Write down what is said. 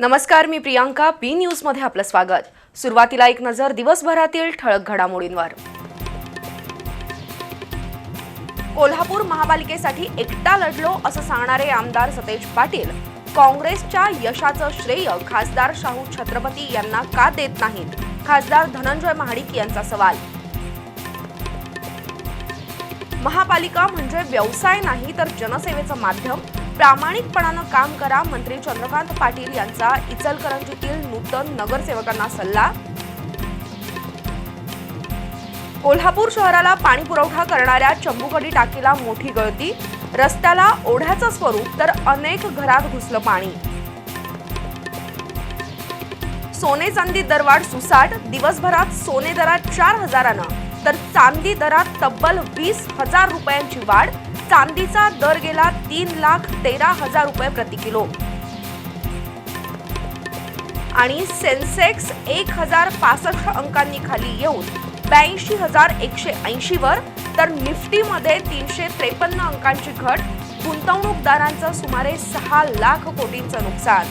नमस्कार मी प्रियांका बी न्यूजमध्ये आपलं स्वागत. सुरुवातीला एक नजर दिवसभरातील ठळक घडामोडींवर. कोल्हापूर महापालिकेसाठी एकटा लढलो असं सांगणारे आमदार सतेज पाटील. काँग्रेसच्या यशाचं श्रेय खासदार शाहू छत्रपती यांना का देत नाहीत? खासदार धनंजय महाडिक यांचा सवाल. महापालिका म्हणजे व्यवसाय नाही तर जनसेवेचं माध्यम. प्रामाणिकपणानं काम करा मंत्री चंद्रकांत पाटील यांचा इचलकरंजीतील नूतन नगरसेवकांना सल्ला. कोल्हापूर शहराला पाणी पुरवठा करणाऱ्या चंबुकडी टाकीला मोठी गळती. रस्त्याला ओढ्याचं स्वरूप तर अनेक घरात घुसलं पाणी. सोने चांदी दरवाढ सुसाट. दिवसभरात सोने दरात चार हजारानं. तर चांदी दरात तब्बल वीस हजार रुपयांची वाढ. चांदीचा दर गेला तीन लाख तेरा हजार रुपये प्रति किलो. आणि सेन्सेक्स एक हजार पासष्ट अंकांनी खाली येऊन ब्याऐंशी हजार एकशे ऐंशी वर. तर निफ्टीमध्ये तीनशे त्रेपन्न अंकांची घट. गुंतवणूकदारांचं सुमारे सहा लाख कोटींचं नुकसान.